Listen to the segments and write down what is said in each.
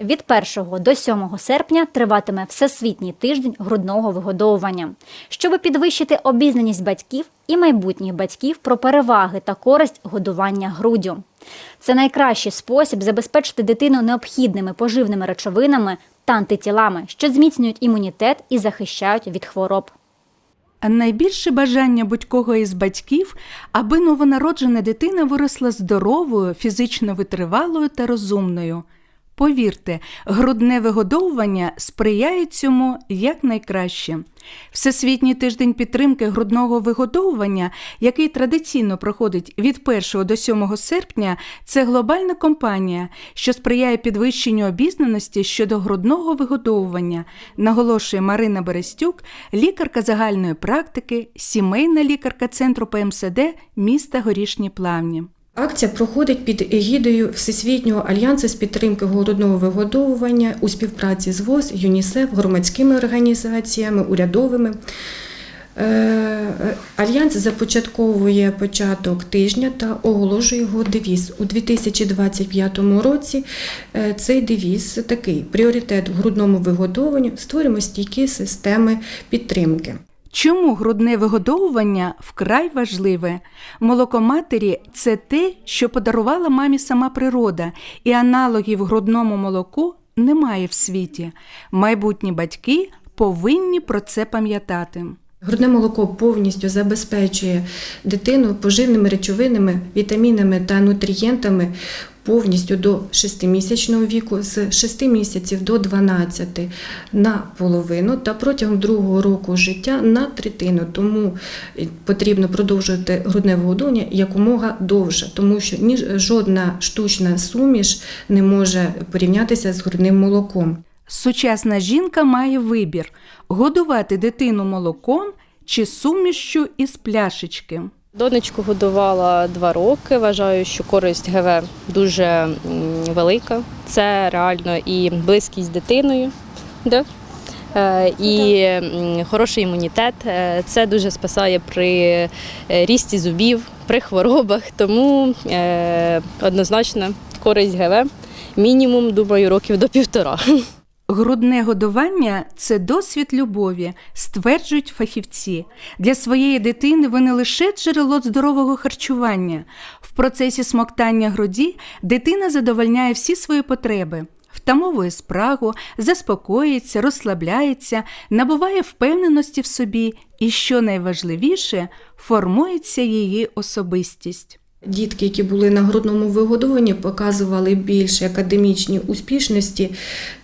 Від 1 до 7 серпня триватиме Всесвітній тиждень грудного вигодовування, щоб підвищити обізнаність батьків і майбутніх батьків про переваги та користь годування груддю. Це найкращий спосіб забезпечити дитину необхідними поживними речовинами та антитілами, що зміцнюють імунітет і захищають від хвороб. Найбільше бажання будь-кого із батьків, аби новонароджена дитина виросла здоровою, фізично витривалою та розумною. Повірте, грудне вигодовування сприяє цьому якнайкраще. Всесвітній тиждень підтримки грудного вигодовування, який традиційно проходить від 1 до 7 серпня, це глобальна кампанія, що сприяє підвищенню обізнаності щодо грудного вигодовування, наголошує Марина Берестюк, лікарка загальної практики, сімейна лікарка центру ПМСД міста Горішні Плавні. Акція проходить під егідою Всесвітнього альянсу з підтримки грудного вигодовування у співпраці з ВОЗ, ЮНІСЕФ, громадськими організаціями, урядовими. Е, Альянс започатковує початок тижня та оголошує його девіз. У 2025 році е, цей девіз такий: пріоритет в грудному вигодовуванні створюємо стійкі системи підтримки. Чому грудне вигодовування вкрай важливе? Молоко матері це те, що подарувала мамі сама природа, і аналогів грудному молоку немає в світі. Майбутні батьки повинні про це пам'ятати. Грудне молоко повністю забезпечує дитину поживними речовинами, вітамінами та нутрієнтами повністю до 6-місячного віку, з 6 місяців до 12 на половину та протягом другого року життя на третину. Тому потрібно продовжувати грудне вигодовування якомога довше, тому що жодна штучна суміш не може порівнятися з грудним молоком. Сучасна жінка має вибір годувати дитину молоком чи сумішчю із пляшечки. Донечку годувала два роки. Вважаю, що користь ГВ дуже велика. Це реально і близькість з дитиною, да? Е, і м, хороший імунітет. Е, Це дуже спасає при е, рісті зубів, при хворобах. Тому однозначно користь ГВ мінімум, думаю, років до півтора. Грудне годування це досвід любові, стверджують фахівці. Для своєї дитини ви не лише джерело здорового харчування. В процесі смоктання груді дитина задовольняє всі свої потреби. Втамовує спрагу, заспокоїться, розслабляється, набуває впевненості в собі і, що найважливіше, формується її особистість. Дітки, які були на грудному вигодованні, показували більше академічні успішності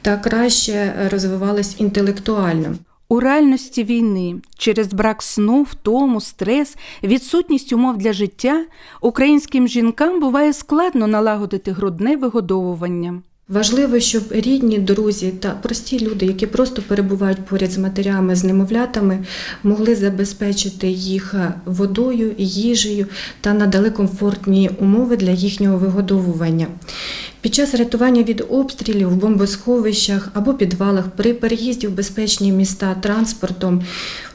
та краще розвивались інтелектуально. У реальності війни через брак сну, втому, стрес, відсутність умов для життя українським жінкам буває складно налагодити грудне вигодовування. Важливо, щоб рідні, друзі та прості люди, які просто перебувають поряд з матерями, з немовлятами, могли забезпечити їх водою, їжею та надали комфортні умови для їхнього вигодовування. Під час рятування від обстрілів в бомбосховищах або підвалах при переїзді в безпечні міста транспортом,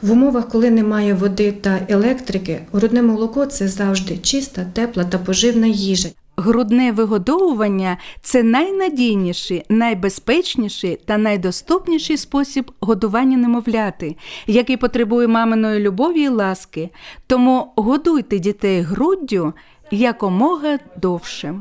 в умовах, коли немає води та електрики, грудне молоко це завжди чиста, тепла та поживна їжа. Грудне вигодовування це найнадійніший, найбезпечніший та найдоступніший спосіб годування немовляти, який потребує маминої любові і ласки. Тому годуйте дітей груддю якомога довше.